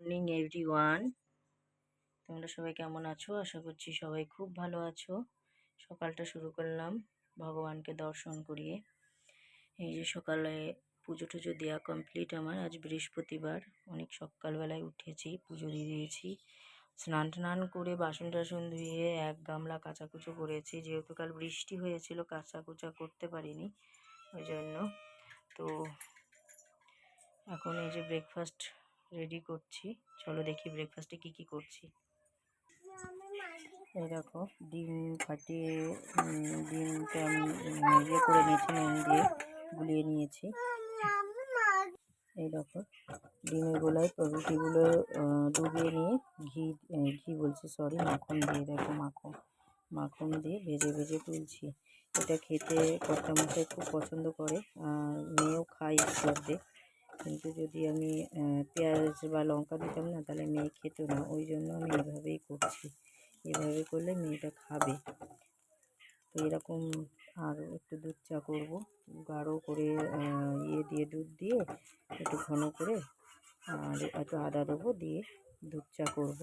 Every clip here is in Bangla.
মর্নিং এভরি ওয়ান তোমরা সবাই কেমন আছো? আশা করছি সবাই খুব ভালো আছো। সকালটা শুরু করলাম ভগবানকে দর্শন করিয়ে। এই যে সকালে পুজো টুজো দেওয়া কমপ্লিট আমার। আজ বৃহস্পতিবার। অনেক সকালবেলায় উঠেছি, পুজো দিয়ে দিয়েছি। স্নান টান করে বাসন টাসন ধুয়ে এক গামলা কাচাকুচো করেছি। যেহেতু কাল বৃষ্টি হয়েছিল, কাচাকুচা করতে পারিনি ওই জন্য। তো এখন এই যে ব্রেকফাস্ট রেডি করছি। চলো দেখি ব্রেকফাস্টে কি কি করছি। এই দেখো, ডিম ফাটিয়ে ডিমটা আমি ইয়ে করে নিয়েছি, নুন দিয়ে গুলিয়ে নিয়েছি। এই দেখো, ডিমের গোলায় রুটিগুলো ডুবিয়ে নিয়ে ঘি ঘি বলছি সরি মাখন দিয়ে দেখো, মাখন মাখন দিয়ে ভেজে ভেজে তুলছি। এটা খেতে কর্তামশাই খুব পছন্দ করে, আর মেয়েও খায় অর্ধেক কিন্তু যদি আমি পেঁয়াজ বা লঙ্কা দিতাম না, তাহলে মেয়ে খেত না। ওই জন্য আমি এভাবেই করছি। এভাবে করলে মেয়েটা খাবে। তো এরকম আর একটু দুধ চা করব। গাঢ় করে ইয়ে দিয়ে, দুধ দিয়ে একটু ঘন করে আর একটু আদা দেবো দিয়ে দুধ চা করব।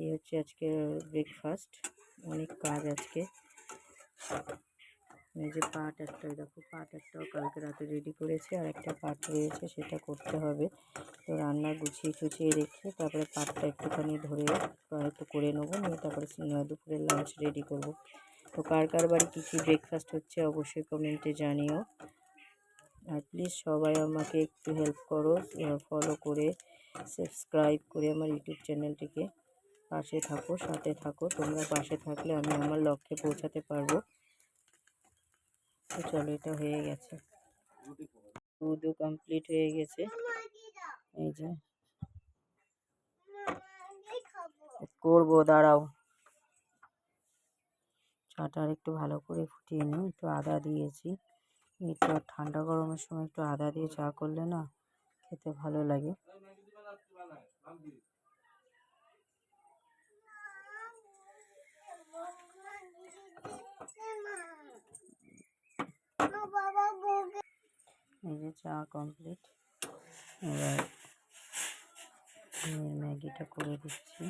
এই হচ্ছে আজকে ব্রেকফাস্ট অনেক কাজ আজকে। এই যে পাট একটা দেখো পাট একটাও কালকে রাতে রেডি করেছে আর একটা পাট রয়েছে, সেটা করতে হবে। তো রান্না গুছিয়ে টুছিয়ে রেখে তারপরে পাটটা একটুখানি ধরে একটু করে নেব, নিয়ে তারপরে দুপুরের লাঞ্চ রেডি করব। তো কার কার বাড়ি কী কী ব্রেকফাস্ট হচ্ছে অবশ্যই কমেন্টে জানিও। আর প্লিজ সবাই আমাকে একটু হেল্প করো ফলো করে সাবস্ক্রাইব করে আমার ইউটিউব চ্যানেলটিকে পাশে থাকো, সাথে থাকো। তোমরা পাশে থাকলে আমি আমার লক্ষ্যে পৌঁছাতে পারব। তো চলো এটা হয়ে গেছে। দুধও কমপ্লিট হয়ে গেছে। এই যে। করব, দাঁড়াও। চাটা একটু ভালো করে ফুটিয়ে নিই, একটু আদা দিয়েছি। একটু ঠান্ডা গরমের সময় একটু আদা দিয়ে চা করলে না খেতে ভালো লাগে। এই চা কমপ্লিট এবার ম্যাগিটা করে দিচ্ছি।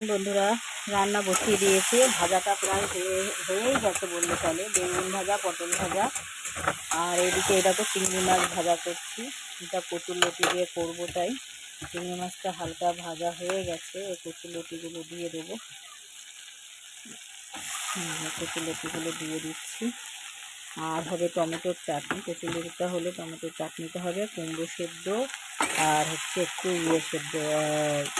বন্ধুরা, রান্না বসিয়ে দিয়েছে। ভাজাটা প্রায় হয়ে, হয়েই গেছে বললে চলে। বেগুন ভাজা, পটল ভাজা। আর এদিকে এটা তো চিংড়ি মাছ ভাজা করছি। এটা কচুর লতি দিয়ে করব তাই। চিংড়ি মাছটা হালকা ভাজা হয়ে গেছে। এই কচুর লতিগুলো দিয়ে দেবো। কচুর লতিগুলো দিয়ে দিচ্ছি। আর হবে টমেটোর চাটনি। কচুর লতিটা হলে টমেটোর চাটনিটা হবে কুমড়ো সেদ্ধ আর হচ্ছে একটু ইয়ে সেদ্ধ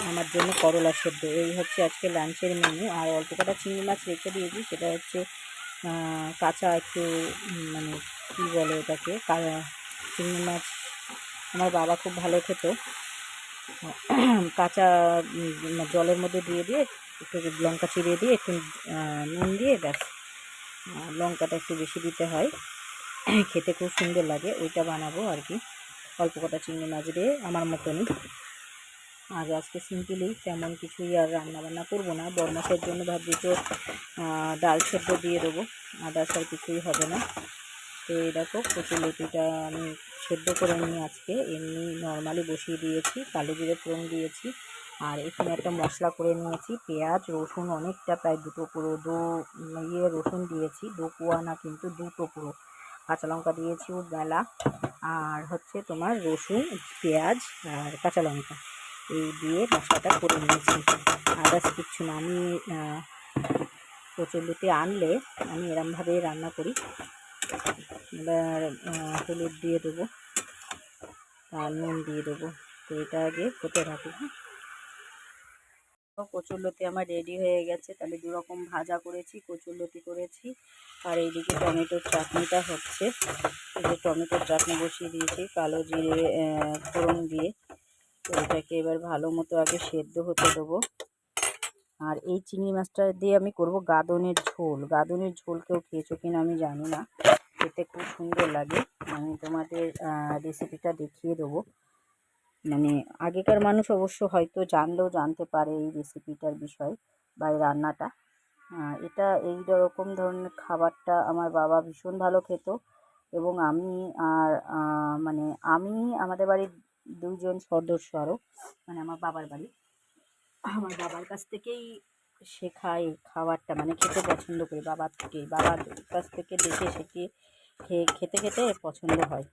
আমার জন্য করলা সেদ্ধ। এই হচ্ছে আজকে লাঞ্চের মেনু আর অল্প কটা চিংড়ি মাছ রেখে দিয়েছি। সেটা হচ্ছে কাঁচা একটু মানে কী বলে ওটাকে চিংড়ি মাছ। আমার বাবা খুব ভালো খেত। কাঁচা জলের মধ্যে দিয়ে দিয়ে একটু লঙ্কা চিড়িয়ে দিয়ে একটু নুন দিয়ে আহ, লঙ্কাটা একটু বেশি দিতে হয়। খেতে খুব সুন্দর লাগে। ওইটা বানাবো আর কি। অল্প কটা চিংড়ি মাছ দিয়ে আমার মতনই আর আজকে সিম্পলি তেমন কিছুই আর রান্না বান্না করব না। বরমাসের জন্য ভাবছি তো ডাল সেদ্ধ দিয়ে দেবো। আদার্স আর কিছুই হবে না। তো এই দেখো, কচুর লতিটা আমি সেদ্ধ করে নিয়ে আজকে। এমনি নর্মালি বসিয়ে দিয়েছি। কালো জিরে ফোড়ন দিয়েছি। আর এখানে একটা মশলা করে নিয়েছি, পেঁয়াজ, রসুন অনেকটা প্রায় দুটো পুরো, দু ইয়ে রসুন দিয়েছি, দু কোয়া না কিন্তু দুটো পুরো। কাঁচা লঙ্কা দিয়েছি ও বেলা, আর হচ্ছে তোমার রসুন, পেঁয়াজ আর কাঁচা লঙ্কা। এই দিয়ে মশলাটা করে নিয়েছি। আদার্স কিচ্ছু না, আমি কচুরলুতি আনলে আমি এরমভাবেই রান্না করি। এবার হলুদ দিয়ে দেবো, আর নুন দিয়ে দেবো। তো এটা আগে হতে থাকুক হ্যাঁ। কচুরলতি আমার রেডি হয়ে গেছে। তাহলে দু রকম ভাজা করেছি, কচুরলতি করেছি। আর এইদিকে টমেটোর চাটনিটা হচ্ছে। এই যে টমেটোর চাটনি বসিয়ে দিয়েছি, কালো জিরে ফোড়ন দিয়ে। তো এটাকে এবার ভালো মতো আগে সেদ্ধ হতে দেবো। আর এই চিংড়ি মাছটা দিয়ে আমি করব গাদনের ঝোল। গাদনের ঝোল কেউ খেয়েছো কিনা আমি জানি না। খেতে খুব সুন্দর লাগে। আমি তোমাদের রেসিপিটা দেখিয়ে দেবো। মানে আগেকার মানুষ অবশ্য হয়তো জানলেও জানতে পারে এই রেসিপিটার বিষয় বা এই রান্নাটা। এটা এই রকম ধরনের খাবারটা আমার বাবা ভীষণ ভালো খেত এবং আমি আর মানে আমি আমাদের বাড়ির দুইজন সদস্য আরও মানে আমার বাবার বাড়ি। আমার বাবার কাছ থেকেই শেখা এই খাবারটা মানে খেতে পছন্দ করি, বাবার থেকে, বাবার কাছ থেকে দেখে শিখে খেয়ে খেতে খেতে পছন্দ হয়।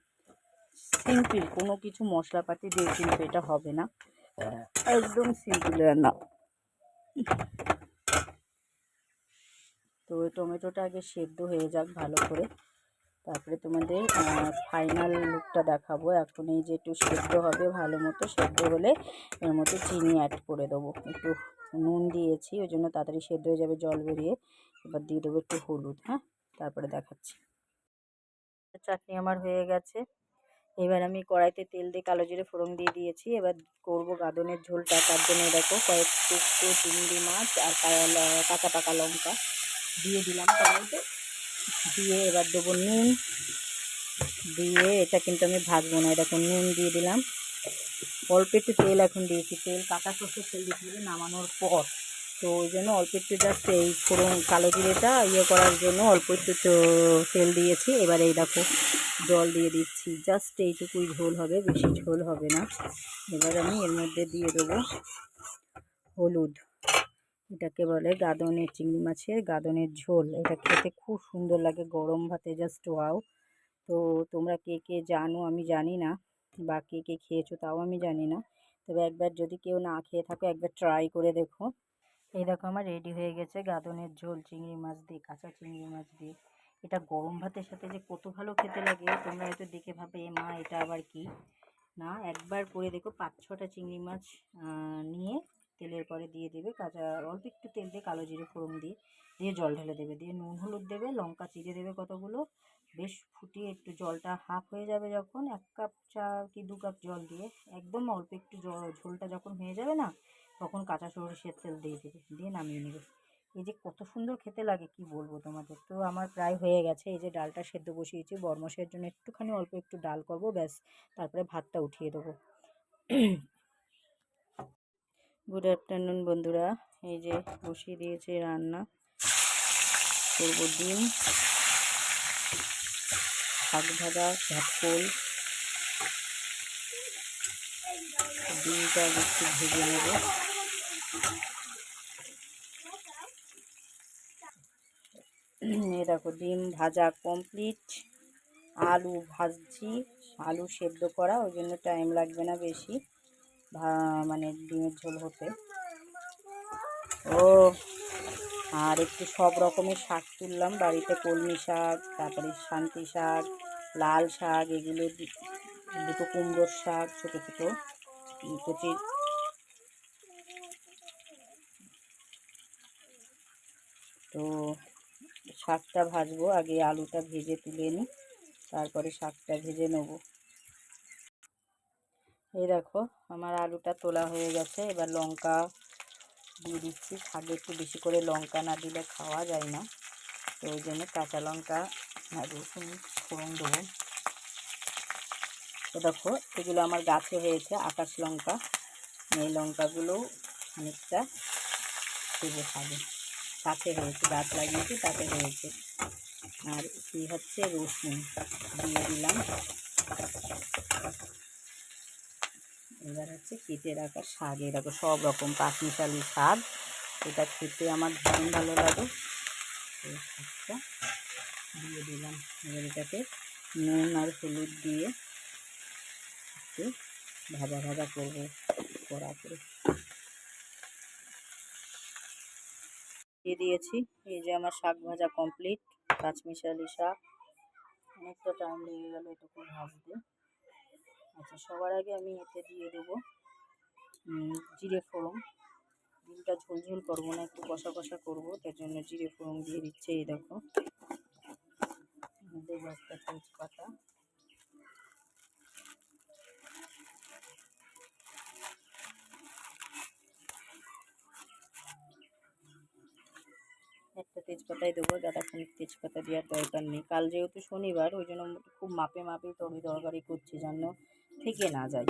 সিম্পল কোনো কিছু মশলাপাতি দিয়ে কিন্তু এটা হবে না। একদম সিম্পল রান্না তো ওই টমেটোটা আগে সেদ্ধ হয়ে যাক ভালো করে। তারপরে তোমাদের ফাইনাল লুকটা দেখাবো। এখন এই যে একটু সেদ্ধ হবে ভালো মতো সেদ্ধ হলে এর মধ্যে চিনি অ্যাড করে দেবো। একটু নুন দিয়েছি ওই জন্য তাড়াতাড়ি সেদ্ধ হয়ে যাবে জল বেরিয়ে। এবার দিয়ে দেবো একটু হলুদ হ্যাঁ? তারপরে দেখাচ্ছি। চাটনি আমার হয়ে গেছে। এবার আমি কড়াইতে তেল দিয়ে কালো জিরে ফোড়ন দিয়ে দিয়েছি। এবার করব গাদনের ঝোলটা। তার জন্য দেখো কয়েক টুকরো চিংড়ি মাছ আর কাঁচা পাকা লঙ্কা দিয়ে দিলাম কড়াইতে দিয়ে এবার দেবো নুন। দিয়ে এটা কিন্তু আমি ভাজবো না এরকম নুন দিয়ে দিলাম। অল্প একটু তেল এখন দিয়েছি। তেল, কাঁচা সর্ষের তেল দিতে নামানোর পর। তো ওই জন্য অল্প একটু জাস্ট এই ফোড়ন কালো জিরেটা ইয়ে করার জন্য অল্প একটু তেল দিয়েছি। এবার এই দেখো জল দিয়ে দিচ্ছি। জাস্ট এইটুকুই ঝোল হবে, বেশি ঝোল হবে না। এবার আমি এর মধ্যে দিয়ে দেবো হলুদ। এটাকে বলে গাদনের চিংড়ি মাছের গাদনের ঝোল। এটা খেতে খুব সুন্দর লাগে গরম ভাতে জাস্ট ওয়াও তো তোমরা কে কে জানো আমি জানি না, বা কে কে খেয়েছো তাও আমি জানি না। তবে একবার যদি কেউ না খেয়ে থাকো, একবার ট্রাই করে দেখো। এই দেখো আমার রেডি হয়ে গেছে গাদনের ঝোল, চিংড়ি মাছ দিয়ে, কাঁচা চিংড়ি মাছ দিয়ে। এটা গরম ভাতের সাথে যে কত ভালো খেতে লাগে, তোমরা হয়তো দেখে ভাবে মা, এটা আবার কি? না, একবার করে দেখো, পাঁচ, ছটা চিংড়ি মাছ নিয়ে তেলের পরে দিয়ে দেবে, কাঁচা, অল্প একটু তেল দিয়ে কালো জিরে ফোড়ন দিয়ে দিয়ে জল ঢেলে দেবে। দিয়ে নুন হলুদ দেবে, লঙ্কা চিড়ে দেবে কতগুলো, বেশ ফুটিয়ে একটু জলটা হাফ হয়ে যাবে যখন, এক কাপ চা কি দু কাপ জল দিয়ে, একদম অল্প একটু জল ঝোলটা যখন হয়ে যাবে না তখন কাঁচা সরষের তেল দিয়ে দেবে। দিয়ে নামিয়ে নেবে। এই যে কত সুন্দর খেতে লাগে, কি বলব তোমাদের? তো আমার প্রায় হয়ে গেছে। এই যে ডালটা সেদ্ধ বসিয়েছি বরমসের জন্য একটুখানি অল্প একটু ডাল করব, ব্যাস। তারপরে ভাতটা উঠিয়ে দেবো। গুড আফটারনুন বন্ধুরা। এই যে বসিয়ে দিয়েছে রান্না। করব ডিম। শাক ভাজা ঝাটকোল ডিমটা একটু ভেজে নেব। এই দেখো, ডিম ভাজা কমপ্লিট আলু ভাজছি, আলু সেদ্ধ করা, ওই জন্য টাইম লাগবে না বেশি মানে ডিমের ঝোল হতে। ও আর একটু সব রকমের শাক তুললাম, বাড়িতে কলমি শাক, তারপরে শান্তি শাক, লাল শাক, এগুলো, দুটো কুমড়োর শাক, ছোটো ছোটো কচি তো শাকটা ভাজবো, আগে আলুটা ভেজে তুলে নিই তারপরে শাকটা ভেজে নেব। এই দেখো, আমার আলুটা তোলা হয়ে গেছে, এবার লঙ্কা দিয়ে দিচ্ছি। শাকে একটু বেশি করে লঙ্কা না দিলে খাওয়া যায় না, তো ওই জন্য কাঁচা লঙ্কা আর রসুন ফোড়ন দেবো। তো দেখো, এগুলো আমার গাছে হয়েছে, আকাশ লঙ্কা। এই লঙ্কাগুলোও অনেকটা দেবো শাকে গাছে রয়েছে গাছ লাগিয়েছি, তাতে রয়েছে আর কি হচ্ছে? রসুন দিয়ে দিলাম। এবার হচ্ছে কেটে রাখা শাক। এরকম সব রকম পাঁচমিশালি শাক। এটা খেতে আমার ভীষণ ভালো লাগে। এই শাকটা দিয়ে দিলাম এবার এটাকে নুন আর হলুদ দিয়ে একটু ভাজা ভাজা করব, কড়া করে। দিয়ে দিয়েছি। এই যে আমার শাক ভাজা কমপ্লিট পাঁচমিশালি শাক। অনেকটা টাইম লেগে গেল এটুকু ভাজতে। আচ্ছা সবার আগে আমি এতে দিয়ে দেবো জিরে ফোড়ন। ডিমটা ঝোল ঝোল করব না, একটু কষা কষা করব, তার জন্য জিরে ফোড়ন দিয়ে দিচ্ছে, এই দেখো। দেবো একটা তেজপাতা। একটা তেজপাতাই দেবো গাঁদাখানি তেজপাতা দেওয়ার দরকার নেই। কাল যেহেতু শনিবার, ওই জন্য খুব মাপে মাপেই তরি তরকারি করছি যেন থেকে না যায়।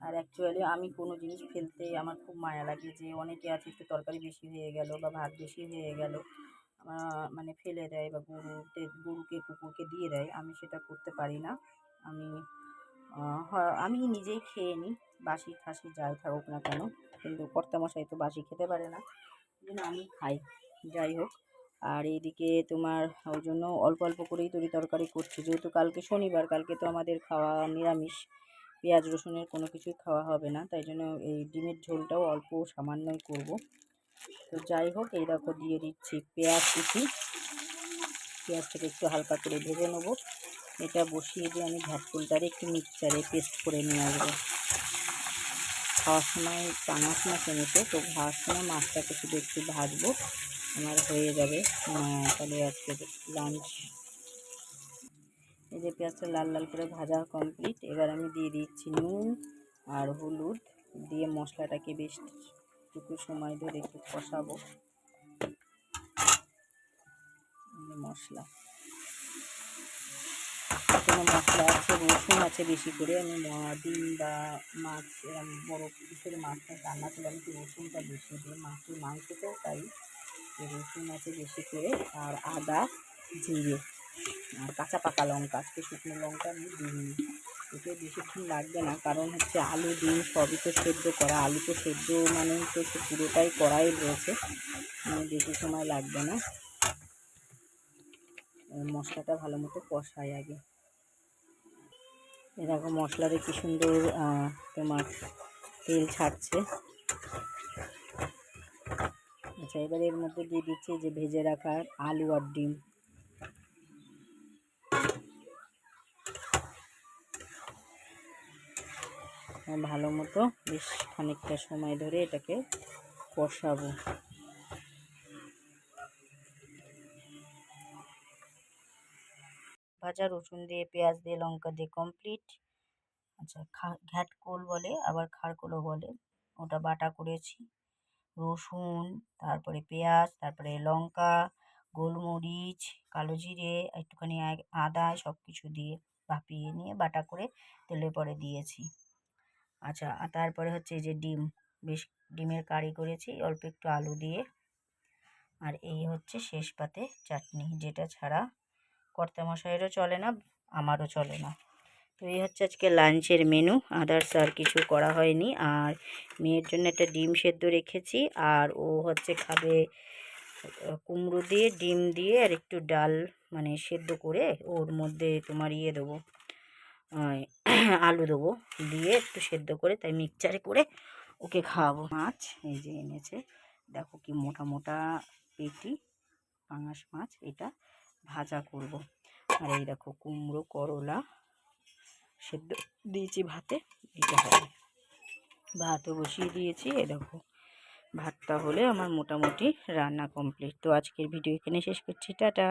আর অ্যাকচুয়ালি আমি কোনো জিনিস ফেলতে আমার খুব মায়া লাগে যে অনেকে আছে একটু তরকারি বেশি হয়ে গেল বা ভাত বেশি হয়ে গেল মানে ফেলে দেয় বা গরুতে, গরুকে, কুকুরকে দিয়ে দেয়, আমি সেটা করতে পারি না। আমি আমি নিজেই খেয়ে নিই, বাসি খাসি যাই থাকুক না কেন, কিন্তু কর্তামশাই তো বাসি খেতে পারে না জন্য আমি খাই। যাই হোক। আর এইদিকে তোমার ওই জন্য অল্প অল্প করেই তরি তরকারি করছি। যেহেতু কালকে শনিবার, কালকে তো আমাদের খাওয়া নিরামিষ। পেঁয়াজ রসুনের কোনো কিছুই খাওয়া হবে না। তাই জন্য এই ডিমের ঝোলটাও অল্প সামান্যই করব। তো যাই হোক, এই দেখো দিয়ে দিচ্ছি পেঁয়াজ কুচি। পেঁয়াজটাকে একটু হালকা করে ভেজে নেব। এটা বসিয়ে দিয়ে আমি ঘাটফুলটারে একটু মিক্সচারে পেস্ট করে নিয়ে আসব। খাওয়ার সময় পাঙাশ মাছ এনেছে তো খাওয়ার সময় মাছটাকে শুধু একটু ভাজবো। আমার হয়ে যাবে। তাহলে আজকে লাঞ্চ এই যে পেঁয়াজটা লাল লাল করে ভাজা কমপ্লিট এবার আমি দিয়ে দিচ্ছি নুন আর হলুদ, দিয়ে মশলাটাকে বেশ টুকু সময় ধরে একটু কষাবো। মশলা। কোনো মশলা আছে, রসুন আছে বেশি করে, আমি ডিম বা মাছ এরকম বড়ো পিসের মাছটা রান্না করলে আমি রসুনটা বেশি দিই। মাছের মাংসতেও তাই। রসুন আছে বেশি করে আর আদা, জিরে আর কাঁচা পাকা লঙ্কা। আজকে শুকনো লঙ্কা আমি দিইনি। এতে বেশিক্ষণ লাগবে না, কারণ হচ্ছে আলু ডিম সবই তো সেদ্ধ করা। আলু তো সেদ্ধ মানে তো পুরোটাই কড়াই রয়েছে। বেশি সময় লাগবে না। মশলাটা ভালো মতো কষায় আগে। এরকম মশলাতে কি সুন্দর তোমার তেল ছাড়ছে। আচ্ছা এবার এর মধ্যে দিয়ে দিচ্ছি যে ভেজে রাখা আলু আর ডিম। ভালো মতো বেশ খানিকটা সময় ধরে এটাকে কষাবো। ভাজা রসুন দিয়ে, পেঁয়াজ দিয়ে, লঙ্কা দিয়ে কমপ্লিট আচ্ছা খা ঘ্যাটকোল বলে, আবার খারকোলও বলে, ওটা বাটা করেছি। রসুন, তারপরে পেঁয়াজ, তারপরে লঙ্কা, গোলমরিচ, কালো জিরে, একটুখানি আদা সব কিছু দিয়ে ভাপিয়ে নিয়ে বাটা করে তেলে পরে দিয়েছি। আচ্ছা আর তারপরে হচ্ছে এই যে ডিম, বেশ ডিমের কারি করেছি, অল্প একটু আলু দিয়ে। আর এই হচ্ছে শেষ পাতে চাটনি, যেটা ছাড়া কর্তামশাইয়েরও চলে না, আমারও চলে না। তো এই হচ্ছে আজকে লাঞ্চের মেনু আদার্স আর কিছু করা হয়নি। আর মেয়ের জন্য একটা ডিম সেদ্ধ রেখেছি। আর ও হচ্ছে খাবে কুমড়ো দিয়ে, ডিম দিয়ে আর একটু ডাল মানে সেদ্ধ করে ওর মধ্যে তোমার ইয়ে দেবো আলু দেবো। দিয়ে একটু সেদ্ধ করে তাই মিক্সচারে করে ওকে খাওয়াবো। মাছ, এই যে এনেছে। দেখো কি মোটা মোটা পেটি, পাঙাশ মাছ, এটা ভাজা করব। আর এই দেখো কুমড়ো, করলা সেদ্ধ দিয়েছি ভাতে, এটা হবে ভাতও বসিয়ে দিয়েছি, এ দেখো। ভাতটা হলে আমার মোটামুটি রান্না কমপ্লিট তো আজকের ভিডিও এখানে শেষ করছি, টাটা।